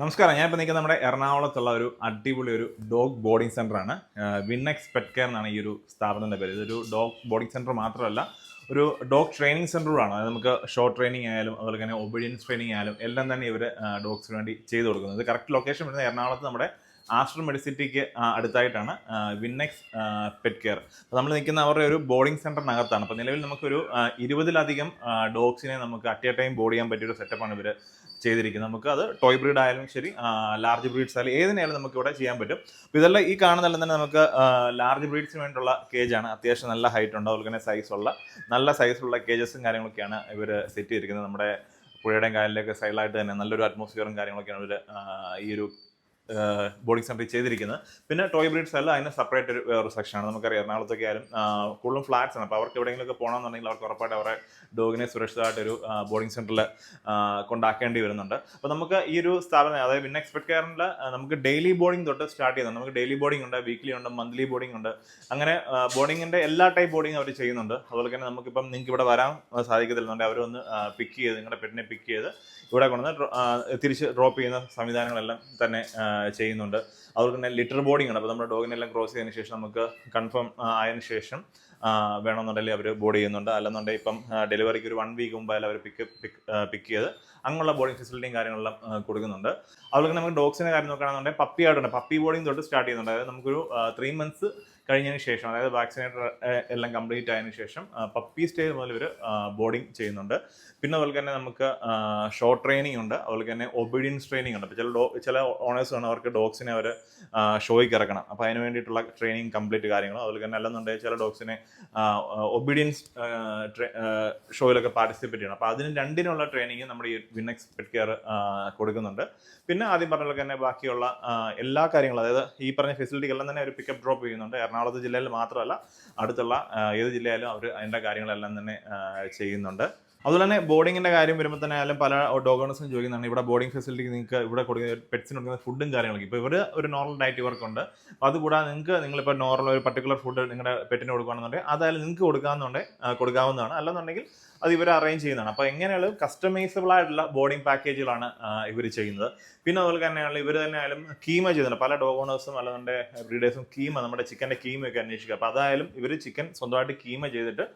നമസ്കാരം. ഞാൻ ഇപ്പോൾ നിൽക്കുന്നത് നമ്മുടെ എറണാകുളത്തുള്ള ഒരു അടിപൊളി ഒരു ഡോഗ് ബോർഡിംഗ് സെന്ററാണ് വിന്നെക്സ് പെറ്റ് കെയർ എന്നാണ് ഈ ഒരു സ്ഥാപനത്തിന്റെ പേര്. ഇതൊരു ഡോഗ് ബോർഡിംഗ് സെന്റർ മാത്രമല്ല ഒരു ഡോഗ് ട്രെയിനിങ് സെന്ററുമാണ് അതായത് നമുക്ക് ഷോർട്ട് ട്രെയിനിങ് ആയാലും അതുപോലെ തന്നെ ഒബീഡിയൻസ് ട്രെയിനിങ് ആയാലും എല്ലാം തന്നെ ഇവർ ഡോഗ്സിന് വേണ്ടി ചെയ്തു കൊടുക്കുന്നത്. കറക്റ്റ് ലൊക്കേഷൻ വരുന്നത് എറണാകുളത്ത് നമ്മുടെ ആശ്രം മെഡിസിറ്റിക്ക് അടുത്തായിട്ടാണ് വിന്നെക്സ് പെറ്റ് കെയർ അപ്പോൾ നമ്മൾ നിൽക്കുന്ന അവരുടെ ഒരു ബോർഡിംഗ് സെന്ററിനകത്താണ് അപ്പോൾ നിലവിൽ നമുക്കൊരു ഇരുപതിലധികം ഡോഗ്സിനെ നമുക്ക് അറ്റ് എ ടൈം ബോർഡ് ചെയ്യാൻ പറ്റിയൊരു സെറ്റപ്പാണ് ഇവർ ചെയ്തിരിക്കുന്നത്. നമുക്ക് അത് ടോയ് ബ്രീഡ് ആയാലും ശരി ലാർജ് ബ്രീഡ്സ് ആയാലും ഏതിനായാലും നമുക്ക് ഇവിടെ ചെയ്യാൻ പറ്റും. അപ്പോൾ ഇതെല്ലാം ഈ കാണുന്നതെല്ലാം തന്നെ നമുക്ക് ലാർജ് ബ്രീഡ്സിന് വേണ്ടിയുള്ള കേജാണ് അത്യാവശ്യം നല്ല ഹൈറ്റ് ഉണ്ട്. അതുപോലെ തന്നെ സൈസുള്ള നല്ല സൈസുള്ള കേജസും കാര്യങ്ങളൊക്കെയാണ് ഇവർ സെറ്റ് ചെയ്തിരിക്കുന്നത്. നമ്മുടെ പുഴയുടെയും കായലിലേക്ക് സൈഡിലായിട്ട് തന്നെ നല്ലൊരു അറ്റ്മോസ്ഫിയറും കാര്യങ്ങളൊക്കെയാണ് ഇവർ ഈ ഒരു ബോർഡിംഗ് സെന്ററിൽ ചെയ്തിരിക്കുന്നത്. പിന്നെ ടോയ് ബ്രീഡ്സ് അല്ല അതിന് സെപ്പറേറ്റ് ഒരു വേറൊരു സെക്ഷനാണ് നമുക്കറിയാം എറണാകുളത്തൊക്കെ ആയാലും കൂടുതലും ഫ്ലാറ്റ്സ് ആണ്. അപ്പോൾ അവർക്ക് എവിടെയെങ്കിലുമൊക്കെ പോകണമെന്നുണ്ടെങ്കിൽ അവർക്ക് ഉറപ്പായിട്ട് അവരെ ഡോഗിനെ സുരക്ഷിതമായിട്ടൊരു ബോർഡിംഗ് സെന്ററിൽ കൊണ്ടാക്കേണ്ടി വരുന്നുണ്ട്. അപ്പോൾ നമുക്ക് ഈ ഒരു സ്ഥാപനം അതായത് പിന്നെ എക്സ്പെക്ട് കെയറിൽ നമുക്ക് ഡെയിലി ബോർഡിംഗ് തൊട്ട് സ്റ്റാർട്ട് ചെയ്യുന്നുണ്ട്. നമുക്ക് ഡെയിലി ബോർഡിംഗ് ഉണ്ട് വീക്ക്ലി ഉണ്ട് മന്ത്ലി ബോർഡിംഗ് ഉണ്ട്. അങ്ങനെ ബോർഡിങ്ങിന്റെ എല്ലാ ടൈപ്പ് ബോർഡിംഗ് അവർ ചെയ്യുന്നുണ്ട്. അതുപോലെ തന്നെ നമുക്കിപ്പം നിങ്ങൾക്ക് ഇവിടെ വരാൻ സാധിക്കത്തില്ലെന്നുണ്ടെങ്കിൽ അവരൊന്ന് പിക്ക് ചെയ്ത് നിങ്ങളുടെ പെട്ടിനെ പിക്ക് ചെയ്ത് ഇവിടെ കൊണ്ടുവന്ന് തിരിച്ച് ഡ്രോപ്പ് ചെയ്യുന്ന സംവിധാനങ്ങളെല്ലാം തന്നെ ചെയ്യുന്നുണ്ട്. അതുപോലെ തന്നെ ലിറ്റർ ബോർഡിംഗ് ആണ്. അപ്പോൾ നമ്മുടെ ഡോഗിനെല്ലാം ക്രോസ് ചെയ്തതിന് ശേഷം നമുക്ക് കൺഫേം ആയതിന് ശേഷം വേണമെന്നുണ്ടെങ്കിൽ അവർ ബോർഡ് ചെയ്യുന്നുണ്ട്. അല്ലെന്നുണ്ടെങ്കിൽ ഇപ്പം ഡെലിവറിക്ക് ഒരു വൺ വീക്ക് മുമ്പായാലും അവർ പിക്ക് പിക്ക് ചെയ്ത് അങ്ങനെയുള്ള ബോർഡിംഗ് ഫെസിലിറ്റിയും കാര്യങ്ങളെല്ലാം കൊടുക്കുന്നുണ്ട്. അതുപോലെ തന്നെ നമുക്ക് ഡോഗ്സിന്റെ കാര്യം നോക്കുകയാണെന്നുണ്ടെങ്കിൽ പപ്പി ആയിട്ടുണ്ട് പപ്പി ബോർഡിംഗ് തൊട്ട് സ്റ്റാർട്ട് ചെയ്യുന്നുണ്ട്. അതായത് നമുക്കൊരു ത്രീ മന്ത്സ് കഴിഞ്ഞതിന് ശേഷം അതായത് വാക്സിനേറ്റർ എല്ലാം കംപ്ലീറ്റ് ആയതിനു ശേഷം പപ്പി സ്റ്റേജ് മുതൽ ഇവർ ബോർഡിംഗ് ചെയ്യുന്നുണ്ട്. പിന്നെ അതുപോലെ തന്നെ നമുക്ക് ഷോർട്ട് ട്രെയിനിങ് ഉണ്ട്. അതുപോലെ തന്നെ ഒബീഡിയൻസ് ട്രെയിനിങ് ഉണ്ട്. ചില ഡോ ചില ഓണേഴ്സ് ആണ് അവർക്ക് ഡോഗ്സിനെ അവർ ഷോയ്ക്ക് ഇറക്കണം. അപ്പോൾ അതിന് വേണ്ടിയിട്ടുള്ള ട്രെയിനിങ് കംപ്ലീറ്റ് കാര്യങ്ങളും അതുപോലെ തന്നെ അല്ലെന്നുണ്ടെങ്കിൽ ചില ഡോഗ്സിനെ ഒബീഡിയൻസ് ഷോയിലൊക്കെ പാർട്ടിസിപ്പേറ്റ് ചെയ്യണം. അപ്പോൾ അതിന് രണ്ടിനുള്ള ട്രെയിനിങ് നമ്മുടെ ഈ വിന്നെക്സ് പെറ്റ് കെയർ കൊടുക്കുന്നുണ്ട്. പിന്നെ ആദ്യം പറഞ്ഞ തന്നെ ബാക്കിയുള്ള എല്ലാ കാര്യങ്ങളും അതായത് ഈ പറഞ്ഞ ഫെസിലിറ്റികളെല്ലാം തന്നെ അവർ പിക്കപ്പ് ഡ്രോപ്പ് ചെയ്യുന്നുണ്ട്. എറണാകുളത്ത് ജില്ലയിൽ മാത്രമല്ല അടുത്തുള്ള ഏത് ജില്ലയിലും അവർ അതിന്റെ കാര്യങ്ങളെല്ലാം തന്നെ ചെയ്യുന്നുണ്ട്. അതുപോലെ തന്നെ ബോർഡിങ്ങിന്റെ കാര്യം വരുമ്പോൾ തന്നെ ആയാലും പല ഡോഗ് ഓണേഴ്സും ചോദിക്കുന്നതാണ് ഇവിടെ ബോർഡിംഗ് ഫെസിലിറ്റി നിങ്ങൾക്ക് ഇവിടെ കൊടുക്കുന്ന പെറ്റ്സിന് കൊടുക്കുന്ന ഫുഡും കാര്യങ്ങളൊക്കെ. ഇപ്പോൾ ഇവർ ഒരു നോർമൽ ഡയറ്റ് ഇവർക്കുണ്ട്. അപ്പോൾ അതുകൂടാതെ നിങ്ങൾക്ക് നിങ്ങളിപ്പോൾ നോർമൽ ഒരു പർട്ടിക്കുലർ ഫുഡ് നിങ്ങളുടെ പെറ്റിന് കൊടുക്കുകയാണെന്നുണ്ടെങ്കിൽ അതായാലും നിങ്ങൾക്ക് കൊടുക്കാമെന്നുണ്ടെങ്കിൽ കൊടുക്കാവുന്നതാണ്. അല്ലെന്നുണ്ടെങ്കിൽ അത് ഇവർ അറേഞ്ച് ചെയ്യുന്നതാണ്. അപ്പോൾ എങ്ങനെയാണ് കസ്റ്റമൈസബിൾ ആയിട്ടുള്ള ബോർഡിംഗ് പാക്കേജുകളാണ് ഇവർ ചെയ്യുന്നത്. പിന്നെ അതുപോലെ തന്നെയാണ് ഇവർ തന്നെ ആയാലും കീമ ചെയ്യുന്നുണ്ട്. പല ഡോഗ് ഓണേഴ്സും അല്ലാതെ ബ്രീഡേഴ്സും കീമ നമ്മുടെ ചിക്കന്റെ കീമയൊക്കെ അന്വേഷിക്കുക. അപ്പോൾ അതായാലും ഇവർ ചിക്കൻ സ്വന്തമായിട്ട് കീമ ചെയ്തിട്ട്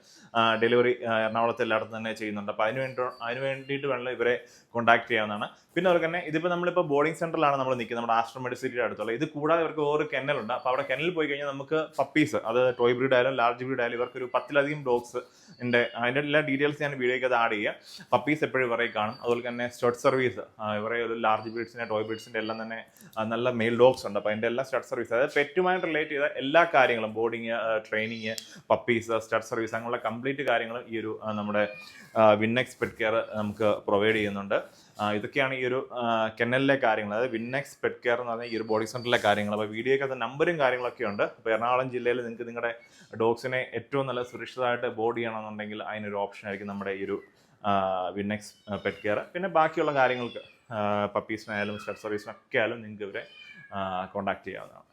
ഡെലിവറി എറണാകുളത്ത് എല്ലായിടത്തും തന്നെ ചെയ്യുന്നുണ്ട്. അപ്പോൾ അതിന് വേണ്ടി അതിന് വേണ്ടിയിട്ട് വേണം ഇവരെ കോൺടാക്ട് ചെയ്യാവുന്നതാണ്. പിന്നെ അതുപോലെ തന്നെ ഇതിപ്പോൾ നമ്മളിപ്പോൾ ബോർഡിംഗ് സെന്ററിലാണ് നമ്മൾ നിൽക്കുന്നത് നമ്മുടെ ആസ്ട്രോ മെഡിസിറ്റിയുടെ അടുത്തുള്ള. ഇത് കൂടാതെ ഇവർക്ക് ഓരോ കെന്നലുണ്ട് അപ്പോൾ അവിടെ കെന്നലിൽ പോയി കഴിഞ്ഞാൽ നമുക്ക് പപ്പീസ് അത് ടോയ് ബ്രീഡ് ആയാലും ലാർജ് ബ്രീഡ് ആയാലും ഇവർക്ക് ഒരു പത്തിലധികം ഡോഗ്സ് ഉണ്ട് അതിന്റെ എല്ലാ ഡീറ്റെയിൽസ് ഞാൻ വീഡിയോയ്ക്ക് അത് ആഡ് ചെയ്യാം. പപ്പീസ് എപ്പോഴും ഇവരെ കാണും. അതുപോലെ തന്നെ സ്റ്റഡ് സർവീസ് ഇവരെ ഒരു ലാർജ് ബ്രീഡ്സിന്റെ ടോയ് ബ്രീഡ്സിന്റെ എല്ലാം തന്നെ നല്ല മെയിൽ ഡോഗ്സ് ഉണ്ട്. അപ്പോൾ അതിന്റെ എല്ലാ സ്റ്റഡ് സർവീസ് അതായത് പെറ്റുമായിട്ട് റിലേറ്റ് ചെയ്ത എല്ലാ കാര്യങ്ങളും boarding training puppies stud service അങ്ങനെയുള്ള കംപ്ലീറ്റ് കാര്യങ്ങളും ഈ ഒരു നമ്മുടെ വിന്നെക്സ് പെറ്റ് കെയർ നമുക്ക് പ്രൊവൈഡ് ചെയ്യുന്നുണ്ട്. ഇതൊക്കെയാണ് ഈ ഒരു കെന്നലിലെ കാര്യങ്ങൾ. അതായത് വിന്നെക്സ് പെറ്റ് കെയർ എന്ന് പറഞ്ഞാൽ ഈ ഒരു ബോഡി സെന്ററിലെ കാര്യങ്ങൾ. അപ്പോൾ വീഡിയോയ്ക്കകത്ത് നമ്പറും കാര്യങ്ങളൊക്കെ ഉണ്ട്. അപ്പോൾ എറണാകുളം ജില്ലയിൽ നിങ്ങൾക്ക് നിങ്ങളുടെ ഡോഗ്സിനെ ഏറ്റവും നല്ല സുരക്ഷിതമായിട്ട് ബോഡി ചെയ്യണമെന്നുണ്ടെങ്കിൽ അതിനൊരു ഓപ്ഷൻ ആയിരിക്കും നമ്മുടെ ഈ ഒരു വിന്നെക്സ് പെറ്റ് കെയർ പിന്നെ ബാക്കിയുള്ള കാര്യങ്ങൾക്ക് പപ്പീസിനായാലും സ്റ്റഡ് സർവീസിനൊക്കെ ആയാലും നിങ്ങൾക്ക് ഇവരെ കോൺടാക്ട് ചെയ്യാവുന്നതാണ്.